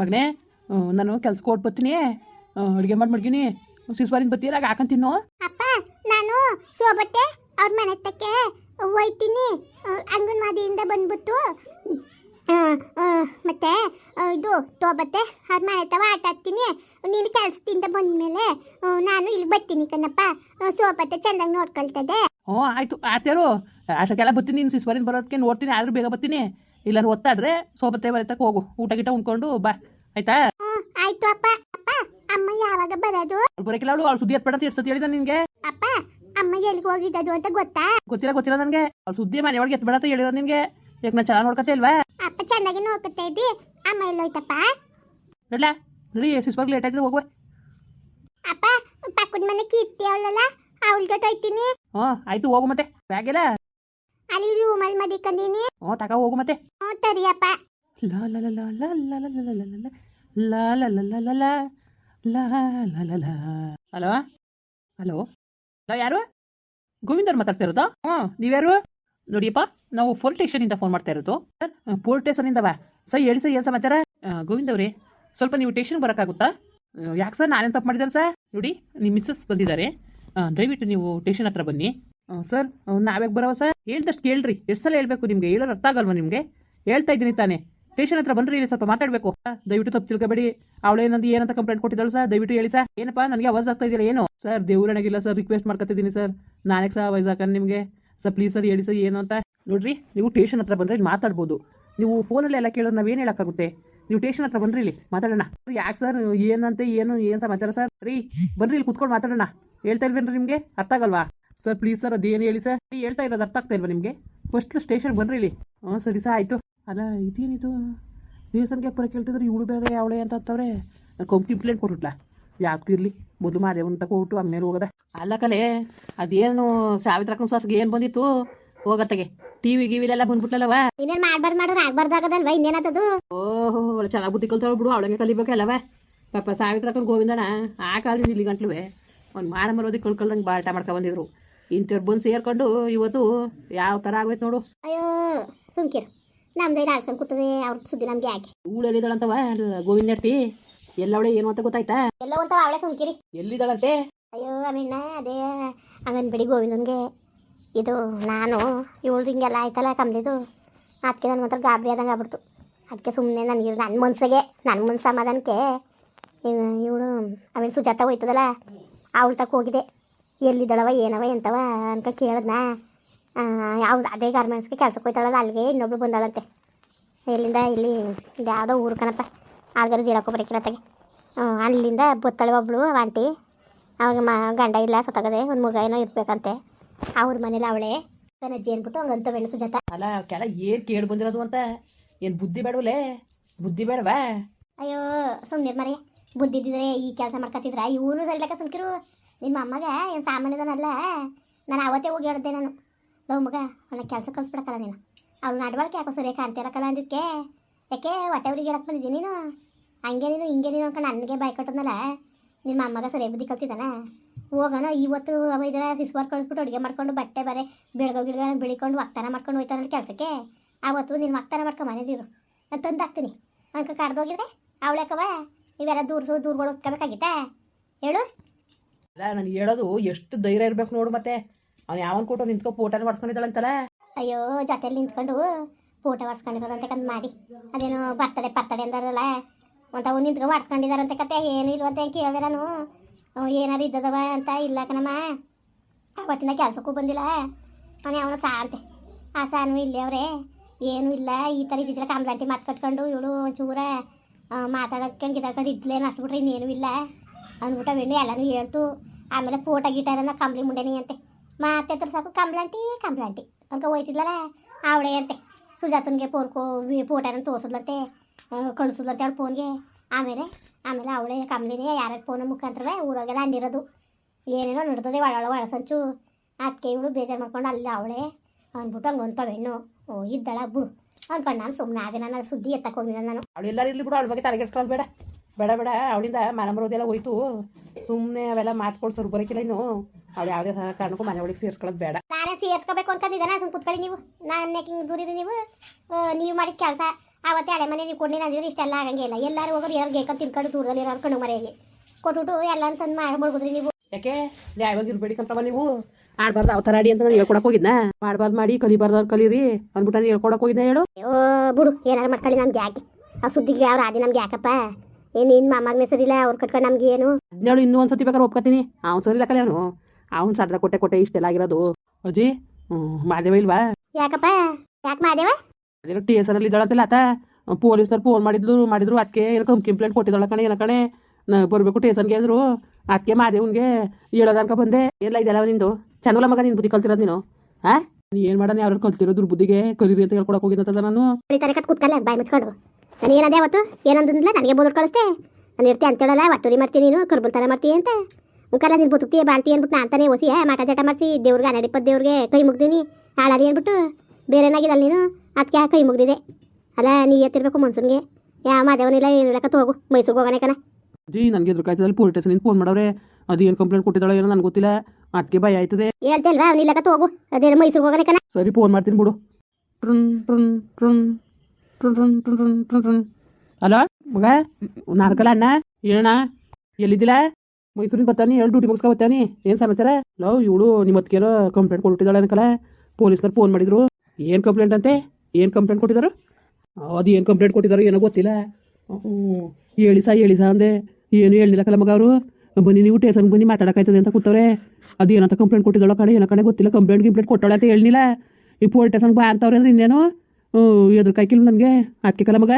ಮಗನೇ ನಾನು ಕೆಲ್ಸಕ್ಕೆ ಕೊಟ್ಟು ಬರ್ತೀನಿ. ಅಡುಗೆ ಮಾಡಿ ಮಡ್ಗಿನಿ. ಸಿಸ್ವಾರಿಂದ ಹಾಕಂತ ತಿನ್ನು ಅಪ್ಪ ನಾನು ಶೋಭಟ್ಟೆ ಅವ್ರ ಮನೆ ತಕ್ಕೆ ಹೋಯ್ತೀನಿ. ಅಂಗನವಾಡಿಯಿಂದ ಬಂದ್ಬಿಟ್ಟು. ಮತ್ತೆ ಇದು ತೋಬತ್ತೆ ಅವ್ರ ಮನೆ ತವ ಆಟ ಆಡ್ತೀನಿ. ನೀನು ಕೆಲಸದಿಂದ ಬಂದ್ಮೇಲೆ ನಾನು ಇಲ್ಲಿ ಬರ್ತೀನಿ ಕಣಪ್ಪ ಸೋಬತ್ತೆ ಚೆನ್ನಾಗಿ ನೋಡ್ಕೊಳ್ತದೆ. ಹ್ಞೂ ಆಯಿತು ಆತೇರು ಅಷ್ಟಕ್ಕೆಲ್ಲ ಬರ್ತೀನಿ ನೀನು ಸಿಸ್ವಾರಿಂದ ಬರೋದಕ್ಕೆ ನೋಡ್ತೀನಿ ಆದರೂ ಬೇಗ ಬರ್ತೀನಿ. ಇಲ್ಲಾರು ಒತ್ತಾದ್ರೆ ಸೋಪತ್ತೆ ಬರತಕ್ಕೆ ಹೋಗು. ಊಟ ಗಿಟ ಉಣ್ಕೊಂಡು ಬಾ. ಆಯ್ತಾ? ಆಯ್ತು ಅಪ್ಪ. ಅಪ್ಪ ಅಮ್ಮ ಯಾವಾಗ ಬರೋದು? ಬರಕಿಲ್ಲ ಅವಳು. ಅವಳು ಸುದ್ದಿ ಎತ್ಬೇಡ ಅಂತ ಎಷ್ಟು ಸತಿ ಹೇಳಿದ ನಿನಗೆ? ಅಪ್ಪ ಅಮ್ಮ ಎಲ್ಲಿಗೆ ಹೋಗಿದ್ದು ಅಂತ ಗೊತ್ತಾ? ಗೊತ್ತಿಲ್ಲ ಗೊತ್ತಿಲ್ಲ ನನಗೆ. ಅವಳು ಸುದ್ದಿ ಮನೆ ಒಳಗೆ ಎತ್ಬೇಡ ಅಂತ ಹೇಳಿರೋ ನಿನಗೆ. ಈಗ ನಾನು ಚೆನ್ನಾಗಿ ನೋಡ್ಕತ್ತೆ ಇಲ್ವಾ ಅಪ್ಪ ಚೆನ್ನಾಗಿ ನೋಡ್ಕೊತಾ ಇದ್ದಿ. ಅಮ್ಮ ಎಲ್ಲೋಯ್ತಪ್ಪ? ನೋಡ್ಲಾ. ನೋಡಿ ಸಿಸ್ಬಾಗ್ ಲೇಟ್ ಆಯ್ತದೆ ಹೋಗುವ. ಅಪ್ಪ ಪಕ್ಕದ ಮನೆ ಕೀರ್ತಿ ಅವಳಲ್ಲ. ಅವಳ ಜೊತೆ ಹೋಯ್ತೀನಿ ಹ್ಞೂ ಆಯ್ತು ಹೋಗು ಮತ್ತೆ. ಬ್ಯಾಗೆಲ್ಲ ಅಲ್ಲಿ ರೂಮಲ್ಲಿ ಓ ಹ್ಞೂ ತಕ ಹೋಗು ಮತ್ತೆ ಹ್ಞೂ ತರಿಯಪ್ಪ ಲಾ ಲ ಲ ಲ ಲ ಲ ಲ ಲ ಲ ಲ ಲ ಲಾ ಲಾ ಲಾ ಲಾ ಲಾ ಲಾ ಲಾ ಲಾ ಹಲೋ ಹಲೋ ಹಲೋ ಯಾರು ಗೋವಿಂದವ್ರು ಮಾತಾಡ್ತಾ ಇರೋದು ಹ್ಞೂ ನೀವ್ಯಾರು ನೋಡಿಯಪ್ಪ ನಾವು ಫೋರ್ ಸ್ಟೇಷನ್ ಇಂದ ಫೋನ್ ಮಾಡ್ತಾ ಇರೋದು ಸರ್ ಫೋರ್ ಸ್ಟೇಷನಿಂದ ಬಾ ಸರ್ ಹೇಳಿ ಸರ್ ಏನು ಸಮಾಚಾರ ಗೋವಿಂದ ಅವ್ರೆ ಸ್ವಲ್ಪ ನೀವು ಸ್ಟೇಷನ್ ಬರೋಕ್ಕಾಗುತ್ತಾ ಯಾಕೆ ಸರ್ ನಾನೇನು ತಪ್ಪು ಮಾಡಿದ್ದೇನೆ ಸರ್ ನೋಡಿ ನಿಮ್ಮ ಮಿಸ್ಸಸ್ ಬಂದಿದ್ದಾರೆ ದಯವಿಟ್ಟು ನೀವು ಟೇಷನ್ ಹತ್ರ ಬನ್ನಿ ಸರ್ ನಾವ್ಯಾಕೆ ಬರವ ಸರ್ ಹೇಳ್ದಷ್ಟು ಕೇಳ್ರಿ. ಎಷ್ಟು ಸಲ ಹೇಳ್ಬೇಕು ನಿಮಗೆ? ಹೇಳೋರು ಅರ್ಥ ಆಗಲ್ವಾ ನಿಮಗೆ? ಹೇಳ್ತಾ ಇದ್ದೀನಿ ತಾನೇ. ಸ್ಟೇಷನ್ ಹತ್ರ ಬನ್ರಿ, ಇಲ್ಲಿ ಸ್ವಲ್ಪ ಮಾತಾಡಬೇಕು. ದಯವಿಟ್ಟು ತಪ್ಪು ತಿಳ್ಕೊಬೇಡಿ. ಅವಳೇನಂದು ಏನಂತ ಕಂಪ್ಲೇಂಟ್ ಕೊಟ್ಟಿದ್ದಾಳು ಸರ್ ದಯವಿಟ್ಟು ಹೇಳಿ ಸರ್ ಏನಪ್ಪ, ನನಗೆ ಅವಾಜ್ ಆಗ್ತಾ ಇದೆಯಲ್ಲ, ಏನು? ಸರ್ ಇಲ್ಲ ಸರ್ ರಿಕ್ವೆಸ್ಟ್ ಮಾಡ್ಕೊತಿದ್ದೀನಿ ಸರ್ ನಾನೇ ಸಹ ಅವಾಜ್ ಹಾಕನ್ ನಿಮಗೆ. ಸರ್ ಪ್ಲೀಸ್ ಸರ್ ಹೇಳಿ ಸರ್ ಏನು ಅಂತ. ನೋಡ್ರಿ, ನೀವು ಟೇಷನ್ ಹತ್ರ ಬಂದರೆ ಮಾತಾಡ್ಬೋದು. ನೀವು ಫೋನಲ್ಲಿ ಎಲ್ಲ ಕೇಳೋದು ನಾವೇನು ಹೇಳೋಕ್ಕಾಗುತ್ತೆ? ನೀವು ಟೇಷನ್ ಹತ್ರ ಬಂದ್ರಿ ಇಲ್ಲಿ, ಮಾತಾಡೋಣ. ಯಾಕೆ ಸರ್ ಏನಂತೆ, ಏನು ಏನು ಸಮಾಚಾರ ಸರ್ ರೀ, ಬನ್ರಿ, ಇಲ್ಲಿ ಕುತ್ಕೊಂಡು ಮಾತಾಡೋಣ. ಹೇಳ್ತಾ ಇಲ್ವೇನ್ರಿ ನಿಮಗೆ? ಅರ್ಥ ಆಗಲ್ವಾ? ಸರ್ ಪ್ಲೀಸ್ ಸರ್ ಅದೇನು ಹೇಳಿ ಸರ್ ನೀ ಹೇಳ್ತಾ ಇರೋದು ಅರ್ಥ ಆಗ್ತಾ ಇಲ್ವಾ ನಿಮಗೆ? ಫಸ್ಟ್ ಸ್ಟೇಷನ್ ಬನ್ರಿ ಇಲ್ಲಿ. ಹ್ಞೂ ಸರಿ ಸರ್ ಆಯಿತು. ಅಲ್ಲ ಇದೇನಿದು? ದೇವಸ್ಥಾನಕ್ಕೆ ಪರ ಕೇಳ್ತಿದ್ರೆ ಇವಳು ಬೇರೆ ಅವಳೆ ಅಂತ ಅಂತವ್ರೆ. ಕಂಪ್ನಿ ಕಂಪ್ಲೇಂಟ್ ಕೊಟ್ಬಿಟ್ಲಾ? ಯಾಕೆ ಇರಲಿ. ಮೊದಲು ಮಾದೇವನ್ ತಕ ಕೊಟ್ಟು ಆಮೇಲೆ ಹೋಗದ. ಅಲ್ಲ ಕಲೆ ಅದೇನು ಸಾವಿತ್ರಕ್ಕನ ಸ್ವಾಸ್ಗೆ ಏನು ಬಂದಿತ್ತು? ಹೋಗತ್ತಗೆ. ಟಿವಿ ಗಿವಿಲೆಲ್ಲ ಬಂದ್ಬಿಟ್ಲಲ್ಲವ? ಇನ್ನೇನು ಮಾಡ್ಬಾರ್ದು ಮಾಡೋರು ಆಗ್ಬಾರ್ದಾಗದಲ್ವ ಇನ್ನೇನದು ಓಹೋ ಒಳ್ಳೆ ಚೆನ್ನಾಗಿ ಬುದ್ಧಿ ಕಲ್ತಾಳು ಬಿಡು. ಅವಳಂಗೆ ಕಲಿಬೇಕಲ್ಲವ ಪಾಪ ಸಾವಿತ್ರಕ್ಕನ ಗೋವಿಂದಣ್ಣ ಆ ಕಾಲದಿಂದ ಇಲ್ಲಿ ಗಂಟ್ಲುವೆ ಒಂದು ಮಾರ ಮರೋದಿ ಕಳ್ಕೊಳ್ದಂಗೆ ಬಾಟ ಮಾಡ್ಕೊ ಬಂದಿದ್ರು. ಇಂಥವ್ರು ಬಂದು ಸೇರ್ಕೊಂಡು ಇವತ್ತು ಯಾವ ಥರ ಆಗೋಯ್ತು ನೋಡು. ಅಯ್ಯೋ ಸುಮ್ಕಿರು ನಮ್ದು ಆಡ್ಸ್ಕೊಂಡು ಕೂತದೆ ಅವ್ರ ಸುದ್ದಿ ನಮ್ಗೆ ಯಾಕೆ? ಊಳಲ್ಲಿದ್ದಾಳಂತವ ಗೋವಿಂದ ಎಲ್ಲ ಎಲ್ಲವಳೆ ಏನು ಅಂತ ಗೊತ್ತಾಯ್ತಾ? ಎಲ್ಲ ಅಂತ ಅವಳೆ ಸುಮ್ಕಿರಿ ಎಲ್ಲಿದ್ದಾಳಂತೆ? ಅಯ್ಯೋ ಅಮ್ಮಣ್ಣ ಅದೇ ಅಂಗನಬೇಡಿ ಗೋವಿಂದನ್ಗೆ. ಇದು ನಾನು ಇವಳು ಹಿಂಗೆಲ್ಲ ಆಯ್ತಲ್ಲ ಕಮ್ಲಿದು. ಅದಕ್ಕೆ ನನ್ನ ಮಾತ್ರ ಗಾಬರಿ ಆದಂಗೆ ಆಗ್ಬಿಡ್ತು. ಅದಕ್ಕೆ ಸುಮ್ಮನೆ ನನಗೆ ನನ್ನ ಮನ್ಸಿಗೆ ನನ್ನ ಮನ್ಸು ಸಮಾಧಾನಕ್ಕೆ ಇವಳು ಆಮೇಲೆ ಸುಜಾತ ಹೋಯ್ತದಲ್ಲ ಅವಳ ತಕ್ಕ ಹೋಗಿದೆ. ಎಲ್ಲಿದ್ದಾಳವ ಏನವ ಎಂತವ ಅನ್ಕ ಕೇಳಿದ್ನಾ. ಯಾವ್ದು ಅದೇ ಗಾರ್ಮೆಂಟ್ಸ್ಗೆ ಕೆಲ್ಸಕ್ಕೆ ಹೋಯ್ತಾಳಲ್ಲ ಅಲ್ಲಿಗೆ ಇನ್ನೊಬ್ಳು ಬಂದಾಳಂತೆ. ಎಲ್ಲಿಂದ ಇಲ್ಲಿ ಯಾವುದೋ ಊರು ಕಣಪ್ಪ. ಆಳ್ಗಾರ ಜೀಳಕ್ಕೂ ಬರಕಿರತ್ತಾಗೆ ಅಲ್ಲಿಂದ ಬತ್ತಾಳೆ ಒಬ್ಳು ಆಂಟಿ. ಅವಾಗ ಮ ಗಂಡ ಇಲ್ಲ ಸತ್ತಾಗದೆ ಒಂದು ಮಗ ಏನೋ ಇರ್ಬೇಕಂತೆ. ಅವ್ರ ಮನೇಲಿ ಅವಳೆ. ಅಜ್ಜಿ ಅಂದ್ಬಿಟ್ಟು ಹಂಗಂತ ಬೆಳೆ ಸುಜಾತ. ಅಲ್ಲ ಕೆಲ ಏನು ಕೇಳಿ ಬಂದಿರೋದು ಅಂತ? ಏನು ಬುದ್ಧಿ ಬೇಡವಲೇ? ಬುದ್ಧಿ ಬೇಡವಾ? ಅಯ್ಯೋ ಸುಮ್ಮನೆ ಮರಿ ಬುದ್ಧಿ ಇದ್ದಿದ್ರೆ ಈ ಕೆಲಸ ಮಾಡ್ಕೊತಿದ್ರ ಇವನು ಸರಿಲಕ್ಕ ಸುಮ್ಕಿರು. ನಿಮ್ಮ ಅಮ್ಮಗ ಏನು ಸಾಮಾನ್ಯದನಲ್ಲ? ನಾನು ಅವತ್ತೇ ಹೋಗಿ ಹೇಳಿದ್ದೆ ನಾನು. ಲವ್ ಮಗ, ಅವನ ಕೆಲಸ ಕಳಿಸ್ಬಿಡಕ್ಕಲ್ಲ ನೀನು. ಅವಳು ನಡವಳಿಕೆ ಯಾಕೋ ಸರಿಯಾಗಿ ಕಾಣ್ತಿರಕ್ಕಲ್ಲ ಅಂದಿದ್ದಕ್ಕೆ ಯಾಕೆ ಹೊಟ್ಟೆವ್ರಿಗೆ ಹೇಳಕ್ಕೆ ಬಂದಿದ್ದೀನಿ ನೀನು? ಹಂಗೆ ನೀನು, ಹಿಂಗೆ ನೀನು ಅನ್ಕೊಂಡು ನನಗೆ ಬಾಯ್ ಕಟ್ಟದ್ನಲ್ಲ? ನಿಮ್ಮ ಅಮ್ಮಗ ಸರಿಯಾಗಿ ಬುದ್ಧಿ ಕಲ್ತಿದ್ದಾನ? ಹೋಗೋಣ ಇವತ್ತು ಅವ ಇದರ ಸಿಸ್ವಾರ್ ಕಳಿಸ್ಬಿಟ್ಟು ಅಡುಗೆ ಮಾಡ್ಕೊಂಡು ಬಟ್ಟೆ ಬರೆ ಬೆಳಗೋ ಗಿಡಗ ಬೆಳಿಕೊಂಡು ಒಕ್ತಾನ ಮಾಡ್ಕೊಂಡು ಹೋಯ್ತಾನಲ್ಲ ಕೆಲಸಕ್ಕೆ? ಆವತ್ತು ನೀನು ಒಕ್ತಾನ ಮಾಡ್ಕೊಂಡು ಮನೇಲಿರು ನಾನು ತಂದು ಹಾಕ್ತೀನಿ. ಅಂಕ ಕಡ್ದೋಗಿದ್ರೆ ಅವಳ್ಯಾಕವ ಇವೆಲ್ಲ ದೂರ ದೂರಗಳು ಹೊತ್ಕೋಬೇಕಾಗಿತ್ತಾ? ಹೇಳು. ಅಲ್ಲ ನಾನು ಹೇಳೋದು ಎಷ್ಟು ಧೈರ್ಯ ಇರ್ಬೇಕು ನೋಡು ಮತ್ತೆ. ಅವ್ನು ಯಾವನ್ ಕೊಟ್ಟು ನಿಂತ್ಕೊ ಫೋಟೋ ಮಾಡ್ಸ್ಕೊಂಡಿದ್ದಾಳಂತಲ್ಲ ಅಯ್ಯೋ ಜೊತೆಲಿ ನಿಂತ್ಕೊಂಡು ಫೋಟೋ ಮಾಡಿಸ್ಕೊಂಡಿರೋದಂತೆ ಕಂದು ಮಾಡಿ. ಅದೇನೋ ಬರ್ತಡೆ ಬರ್ತಡೆ ಅಂದಾರಲ್ಲ. ಅಂತ ಅವ್ನು ನಿಂತ್ಕೊ ಮಾಡಿಸ್ಕೊಂಡಿದಾರಂತೆ ಕತೆ. ಏನು ಇಲ್ವಂತೆ ಕೇಳಿದೆ ನಾನು. ಹ್ಞೂ ಏನಾರು ಇದ್ದದವ ಅಂತ ಇಲ್ಲ ಕಣಮ್ಮ. ಅವತ್ತಿನ ಕೆಲಸಕ್ಕೂ ಬಂದಿಲ್ಲ. ಅವನು ಅವನು ಸಾ ಅಂತೆ. ಆ ಸಾನು ಇಲ್ಲೇ ಅವರೇ. ಏನೂ ಇಲ್ಲ, ಈ ಥರ ಇದ್ದಿದ್ರೆ ಕಂಬ್ಲಾಂಟಿ ಮಾತು ಕಟ್ಕೊಂಡು ಇವಳು ಒಂಚೂರ ಮಾತಾಡೋದ್ಕೊಂಡು ಗಿದಾಕೊಂಡು ಇದ್ಲೇನು ಅಷ್ಟು ಬಿಟ್ರೆ ಇನ್ನೇನು ಇಲ್ಲ. ಅಂದ್ಬಿಟ್ಟು ಬೆಣ್ಣೆ ಎಲ್ಲನೂ ಹೇಳ್ತು. ಆಮೇಲೆ ಫೋಟೋ ಗಿಟಾರನ್ನ ಕಂಬ್ಳಿ ಮುಂಡೆನಿ ಅಂತೆ. ಮಾತೆತ್ರ ಸಾಕು ಕಂಬ್ಳಂಟಿ ಕಂಬ್ಳಂಟಿ ಅನ್ಕ ಹೋಯ್ತಿದ್ಲಲ್ಲ ಅವಳೆ ಅಂತೆ. ಸುಜಾತನ್ಗೆ ಪೋರ್ಕೋ ಫೋಟೋನ ತೋರಿಸಿದ್ಲಂತೆ. ಕಳಿಸಿದ್ಲಂತೆ ಅವಳು ಫೋನ್ಗೆ ಆಮೇಲೆ ಆಮೇಲೆ ಅವಳೇ ಕಂಬ್ಳಿನೇ ಯಾರ ಫೋನ್ ಮುಖಾಂತರ ಊರಾಗೆಲ್ಲ ಅಂಡಿರೋದು ಏನೇನೋ ನಡ್ದದೆ ಒಳ ಒಳ ಸಂಚು. ಅದಕ್ಕೆ ಇವಳು ಬೇಜಾರು ಮಾಡ್ಕೊಂಡು ಅಲ್ಲಿ ಅವಳೆ ಅಂದ್ಬಿಟ್ಟು ಹಂಗೆ ಹೆಣ್ಣು ಓ, ಇದ್ದಾಳ ಬಿಡು. ಅಂದ್ಕೊಂಡು ನಾನು ಸುಮ್ಮನೆ ಆಗಿ ನಾನು ಸುದ್ದಿ ಎತ್ತಕ್ಕೆ ಹೋಗಿಲ್ಲ ನಾನು. ಅವಳು ಎಲ್ಲರೂ ಇಲ್ಲಿ ಬಿಡು, ಅವಳ ಬಗ್ಗೆ ತಲೆಗೆಡ್ಸ್ಕೊಳ್ಳೋದು ಬೇಡ. ಬೇಡ ಬೇಡ ಅವಳಿಂದ ಮನ ಬರೋದೆಲ್ಲ ಹೋಯ್ತು. ಸುಮ್ಮನೆ ಅವೆಲ್ಲ ಮಾತ್ಕೊಳ್ಸೋರು ಬರೋಕಿಲ್ಲ ಇನ್ನು. ಅವ್ಳು ಯಾವುದೇ ಕಾರಣಕ್ಕೂ ಮನೆ ಒಳಗೆ ಸೇರಿಸ್ಕೊಳ್ಳೋದು ಬೇಡ. ನಾನೇ ಸೇರ್ಸ್ಕೋಬೇಕು ಅನ್ಕೊಂಡಿದ್ದಾನೆ ಸುಮ್ಮನೆ ಕುತ್ಕೊಳ್ಳಿ ನೀವು. ನಾನು ಹಿಂಗೆ ದೂರಿರಿ ನೀವು? ನೀವು ಮಾಡಿದ ಕೆಲಸ ಆವತ್ತೇ ಹಳೆ ಮನೆ ನೀವು ಕೊಡ್ಲಿಲ್ಲ ಅಂದಿದ್ರೆ ಇಷ್ಟೆಲ್ಲ ಆಗಂಗೆ ಇಲ್ಲ. ಎಲ್ಲರೂ ಹೋಗೋರು ಯಾರು ಗೇಕಂತ ತಿನ್ಕೊಂಡು ದೂರದಲ್ಲಿ ಇರೋರು ಕಣ್ಣು ಮರೆಯಲ್ಲಿ. ಕೊಟ್ಟುಬಿಟ್ಟು ಎಲ್ಲ ಅಂತಂದು ಮಾಡಿ ಮುಳುಗುದ್ರಿ ನೀವು. ಯಾಕೆ? ನ್ಯಾಯವಾಗಿ ಇರ್ಬೇಡಿ ಕಂತವ ನೀವು. ಆಡ್ಬಾರ್ದು ಅವತಾರ ಅಡಿ ಅಂತ ನಾನು ಹೇಳ್ಕೊಡಕ್ ಹೋಗಿದ್ನ. ಮಾಡ್ಬಾರ್ದು ಮಾಡಿ ಕಲಿಬಾರ್ದವ್ರು ಕಲೀರಿ. ಅಂದ್ಬಿಟ್ಟು ನಾನು ಹೇಳ್ಕೊಡಕ್ ಹೋಗಿದ್ದೆ ಹೇಳು. ಅಯ್ಯೋ ಬಿಡು ಏನಾರು ಮಾಡ್ಕೊಳ್ಳಿ ನಮ್ಗೆ ಯಾಕೆ? ಆ ಸುದ್ದಿಗೆ ಅವ್ರು ಆದಿ ನಮ್ಗೆ ಯಾಕಪ್ಪ? ಏನು ಏನ್ ಮಾಮಾಗ್ನೇ ಸರಿಲ್ಲ ಅವ್ರ ಕಟ್ಕೊಂಡು ನಮ್ಗೆ ಏನು? ಹದಿನೇಳು ಇನ್ನೂ ಒಂದ್ಸತಿ ಬೇಕಾದ್ರೆ ಒಪ್ಕೋತೀನಿ. ಅವ್ನ್ ಸರಿ ಇಲ್ಲ ಕಲೆ ಅವನು. ಅವ್ನು ಸದ್ರ ಕೊಟ್ಟೆ ಕೊಟ್ಟೆ ಇಷ್ಟೆಲ್ಲ ಆಗಿರೋದು. ಅಜ್ಜಿ ಹ್ಞೂ ಮಾದೇವ ಇಲ್ವಾ? ಯಾಕಪ್ಪ? ಯಾಕೆ ಮಾದೇವ? ಅದೇನೋ ಅಲ್ಲಿ ಇದ್ದಾಳಂತಿಲ್ಲ ಆತ. ಪೊಲೀಸ್ನವ್ರು ಫೋನ್ ಮಾಡಿದ್ಲು ಮಾಡಿದ್ರು. ಅದಕ್ಕೆ ಏನಕ್ಕೆ ಕಂಪ್ಲೇಂಟ್ ಕೊಟ್ಟಿದ್ದಾಳ ಕಣೆ ಏನೋ ಕಣೆ. ಬರಬೇಕು ಟೇಸನ್ಗೆ ಅಂದರು. ಅದಕ್ಕೆ ಮಾದೇವನ್ಗೆ ಹೇಳೋದನ್ಕ ಬಂದೆ. ಎಲ್ಲ ಇದೆಲ್ಲ ನಿಂದು? ಚಂದಲ್ಲ ಮಗ ನಿನ್ ಬುದ್ಧಿ ಕಲ್ತಿರೋದು ನೀನು? ಹಾಂ ನೀ ಏನು ಮಾಡೋಣ ಯಾರು ಕಲ್ತಿರೋ ಬುದ್ಧಿಗೆ ಕಲೀರಿ ಅಂತ ಹೇಳ್ಕೊಡಕ್ಕೆ ಹೋಗಿದ್ದ ನಾನು. ಕುತ್ಕಲ್ಲ ಕತ್ ಕೂತ್ಕಲ್ಲ ಬಾಯಿ ಮುಚ್ಕೊಂಡು. ನಾನು ಏನಂದೆ ಅವತ್ತು? ಏನಂದಿಲ್ಲ ನನಗೆ ಬೋದ್ರ ಕಳಿಸ್ತೆ ನಾನು ಇರ್ತೆ ಅಂತೇಳಲ್ಲ ಒಟ್ಟೂರಿ ಮಾಡ್ತೀನಿ ನೀನು ಕರ್ಬುಲ್ತಾನ ಮಾಡ್ತೀನಿ ಅಂತ. ಮುಖಲ್ಲ ನೀನು ಬದುಕ್ತೀಯ ಬಾಳ್ತಿ ಅಂದ್ಬಿಟ್ಟು ನಾನು ತಾನೇ ಓಸಿಯ ಮಾಟ ಜಟ ಮಾಡಿಸಿ ದೇವ್ರಿಗೆ ಹನ್ನೆರಡು ದೇವ್ರಿಗೆ ಕೈ ಮುಗ್ದೀನಿ ಹಾಳಾರಿ ಅಂದ್ಬಿಟ್ಟು ಬೇರೆನಾಗಿದ್ದಲ್ಲ ನೀನು ಅದಕ್ಕೆ ಕೈ ಮುಗ್ದಿದೆ. ಅಲ್ಲ ನೀ ಎತ್ತಿರ್ಬೇಕು ಮನ್ಸನ್ಗೆ. ಯಾವ ಮಾದೇವನಿಲ್ಲ ಏನಿಲ್ಲ ಕತ್ತು ಹೋಗು ಮೈಸೂರಿಗೆ ಹೋಗೋಣ ಕಣ. ಜಿ ನನಗೆ ಎದುರು ಕಾಯ್ತದಲ್ಲಿ ಪೊಲೀಸ್ ಸ್ಟೇಷನಿಂದ ಫೋನ್ ಮಾಡವ್ರೆ ಅದು ಏನು ಕಂಪ್ಲೇಂಟ್ ಕೊಟ್ಟಿದ್ದಾಳೋ ಏನೋ ನನಗೆ ಗೊತ್ತಿಲ್ಲ. ಅದಕ್ಕೆ ಭಯ ಆಯ್ತದೆ. ಹೇಳ್ತಲ್ವಾ ಅವನಿಲ್ಲ ಕತ್ತು ಹೋಗು. ಅದೇನು ಮೈಸೂರಿಗೆ ಹೋಗೋಣ ಕಣ. ಸರಿ ಫೋನ್ ಮಾಡ್ತೀನಿ ಬಿಡು. Train train ಟ್ರುನ್. ಹಲೋ ಮಗ ನಾರ್ಕಲ ಅಣ್ಣ ಹೇಳಣ್ಣ ಎಲ್ಲಿದ್ದಿಲ್ಲ ಮೈಸೂರಿಗೆ ಬರ್ತಾನೆ ಹೇಳಿ ಡ್ಯೂಟಿ ಮುಗಿಸ್ಕೊ ಬರ್ತಾನೆ ಏನು ಸಮಾಚಾರ ಲವ್ ಇವಳು ನಿಮ್ಮ ಅದಕ್ಕೇನೋ ಕಂಪ್ಲೇಂಟ್ ಕೊಟ್ಟಿದ್ದಾಳೆ ಅನ್ಕಲ್ಲ ಪೊಲೀಸ್ನವ್ರು ಫೋನ್ ಮಾಡಿದ್ರು ಏನು ಕಂಪ್ಲೇಂಟ್ ಅಂತೆ ಏನು ಕಂಪ್ಲೇಂಟ್ ಕೊಟ್ಟಿದ್ದಾರೆ ಅದು ಏನು ಕಂಪ್ಲೇಂಟ್ ಕೊಟ್ಟಿದ್ದಾರೆ ಏನೋ ಗೊತ್ತಿಲ್ಲ ಹೇಳಿ ಸಾ ಹೇಳಿ ಸಾ ಅಂದೆ ಏನು ಹೇಳಿಲ್ಲ ಕಲ ಮಗ ಅವರು ಬನ್ನಿ ನೀವು ಟೇಷನ್ಗೆ ಬನ್ನಿ ಮಾತಾಡೋಕ್ಕಾಯ್ತದೆ ಅಂತ ಕೂತವ್ರೆ ಅದು ಏನಂತ ಕಂಪ್ಲೇಂಟ್ ಕೊಟ್ಟಿದ್ದಾಳೋ ಕಡೆ ಏನೋ ಕಡೆ ಗೊತ್ತಿಲ್ಲ ಕಂಪ್ಲೇಂಟ್ ಗಿಂಪ್ಲೇಂಟ್ ಕೊಟ್ಟಾಳೆ ಅಂತ ಹೇಳಿಲ್ಲ ಈ ಪೊಲೀಸ್ ಟೇಷನ್ ಬಾ ಅಂತವ್ರೆ ಅಂದ್ರೆ ಇನ್ನೇನು ಎದುರು ಕಾಯ್ಕಿಲ್ಲ ನನಗೆ ಅದಕ್ಕೆ ಕಲ ಮಗ.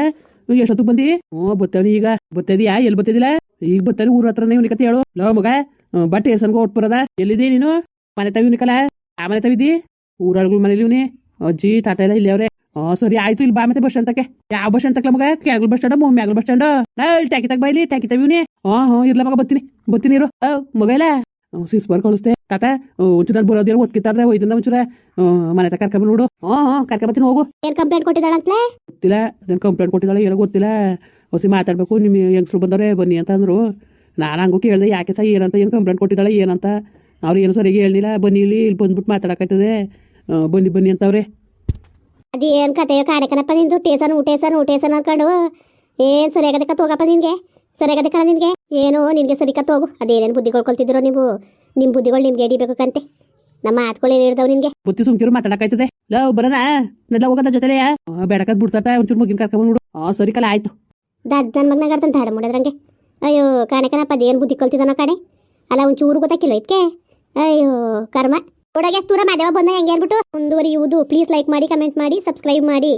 ಎಷ್ಟೊತ್ತಿಗೆ ಬಂದಿ? ಓ ಬತ್ತವನಿ ಈಗ. ಬತ್ತದಿಯಾ? ಎಲ್ಲಿ ಬತ್ತಿದಿಲ್ಲ? ಈಗ ಬತ್ತಾನೆ ಊರ ಹತ್ರನೇ ಇವನಿಗೆ ಕತೆ ಹೇಳು. ಲೋ ಮಗ ಬಟ್ಟೆ ಹೆಸನ್ಗ ಟೇಷನ್ಗೆ ಬರದ ಎಲ್ಲಿದೆ ನೀನು? ಮನೆ ತವಿ ಕಲ. ಆ ಮನೆ ತವಿದ್ದಿ ಊರಳ್ಗಳ ಮನೇಲಿ ಇವನಿ. ಅಜ್ಜಿ, ತಾತ ಎಲ್ಲ ಇಲ್ಲಿ ಅವ್ರೆ ಹ್ಞೂ ಸರಿ, ಆಯ್ತು, ಇಲ್ಲಿ ಬಾ ಮತ್ತೆ ಬಸ್ ಸ್ಟ್ಯಾಂಡ್ ತಕ್ಕೆ ಯಾವ ಬಸ್ ಸ್ಟ್ಯಾಂಡ್ ತಕ್ಕ ಮಗ? ಕೆಳಗಲ್ ಬಸ್ ಸ್ಟ್ಯಾಂಡ್ ಮ್ಯಾಗಲ್ ಬಸ್ ಸ್ಟ್ಯಾಂಡ್? ನಾ ಇಲ್ಲಿ ಟ್ಯಾಕಿ ತಗ ಬೈಲಿ ಟ್ಯಾಕಿ ತವಿವ್ನಿ ಹ್ಞೂ ಹ್ಞೂ, ಇರ್ಲ ಮಗ, ಬತ್ತೀನಿ. ಬತ್ತೀನಿ ಇರು. ಓ ಮಗ ಇಲ್ಲ ಸಿಸ್ ಬರ್ ಕಳಿಸ್ತೆ ತಾತ ಒಂಚೂರು ನಾನು ಬರೋದೇನೋ ಒದ್ಕಿತ್ತಾರ್ರೆ ಒಯ್ದನ್ನ ಒಂಚೂರ ಮನೆ ತಕ ಕರ್ಕೊಂಡ್ ನೋಡು ಹ್ಞೂ ಹ್ಞೂ ಕರ್ಕೊಂಬತ್ತೀನಿ ಹೋಗು. ಏನು ಕಂಪ್ಲೇಂಟ್ ಕೊಟ್ಟಿದ್ದಾಳಂತಲೇ ಗೊತ್ತಿಲ್ಲ ಅದೇನು ಕಂಪ್ಲೇಂಟ್ ಕೊಟ್ಟಿದ್ದಾಳೆ ಏನೋ ಗೊತ್ತಿಲ್ಲ. ಹೊಸಿ ಮಾತಾಡಬೇಕು ನಿಮ್ಮ ಹೆಂಗಸ್ರು ಬಂದವ್ರೆ ಬನ್ನಿ ಅಂತ ಅಂದರು. ನಾನು ಹಂಗೂ ಕೇಳಿದೆ ಯಾಕೆ ಸಹ ಏನಂತ ಏನು ಕಂಪ್ಲೇಂಟ್ ಕೊಟ್ಟಿದ್ದಾಳೆ ಏನಂತ. ಅವ್ರು ಏನು ಸರಿಯಾಗಿ ಹೇಳಿಲ್ಲ ಬನ್ನಿ ಇಲ್ಲಿ ಇಲ್ಲಿ ಬಂದ್ಬಿಟ್ಟು ಮಾತಾಡೋಕ್ಕಾಯ್ತದೆ. ಬನ್ನಿ ಬನ್ನಿ ಅಂತವ್ರೆ. ಅದೇನು ಕತೆಯೋ ಕಾಣಕನಪ್ಪ ನಿಂದು? ಟೇಸನ್ ಊಟೇಸನ್ ಊಟೇಸನ್ ಅನ್ಕೊಂಡು. ಏನು ಸರಿಯಾಗದೆ ತೋಗಪ್ಪ ಹೋಗಪ್ಪ ನಿನಗೆ? ಸರಿಯಾಗದೆ ಕಣ ನಿನಗೆ? ಏನು ನಿನಗೆ ಸರಿ ಕತ್ ಹೋಗು. ಅದೇನೇನು ಬುದ್ಧಿಗಳು ಕಲ್ತಿದ್ದೀರೋ ನೀವು? ನಿಮ್ ಬುದ್ಧಿಗಳು ನಿಮ್ಗೆ ಎಡಿಬೇಕು ಕಂತೆ. ನಮ್ಮ ಆತ್ಕೊಳ್ಳಿ ಹೇಳಿರ್ದವು ನಿನಗೆ. ಬುತ್ತಿ ಸುಮ್ಕಿರು ಮಾತಾಡಕಾಯ್ತದೆ ಲವ್ ಬರೋಣ. ನೆಲ್ಲ ಹೋಗೋದ ಜೊತೆಲೆ. ಬೇಡಕದ್ ಬಿಡ್ತಾ ಒಂಚೂರು ಮುಗಿನ ಕರ್ಕೊಂಡ್ ನೋಡು ಆ ಸರಿ ಕಲ ಆಯ್ತು. ದಡ್ ನನ್ನ ಮಗ್ನ ಆಡ್ತಾನೆ ಹಾಡು ಮಾಡಿದ್ರಂಗೆ ಅಯ್ಯೋ ಕಾಣಕನಪ್ಪ ಅದೇನು ಬುದ್ಧಿ ಕೊಲ್ತಿದ್ದಾನ ಕಡೆ ಅಲ್ಲ ಒಂಚೂರು ಗೊತ್ತಾಕಿಲ್ಲ ಇದಕ್ಕೆ ಅಯ್ಯೋ ಕರ್ಮ. ಒಡಗೆ ದೂರ ಮಾದೇವ ಬಂದ ಹೆಂಗೆ ಅಂದ್ಬಿಟ್ಟು? ಮುಂದುವರಿಯುವುದು. ಪ್ಲೀಸ್ ಲೈಕ್ ಮಾಡಿ ಕಮೆಂಟ್ ಮಾಡಿ ಸಬ್ಸ್ಕ್ರೈಬ್ ಮಾಡಿ.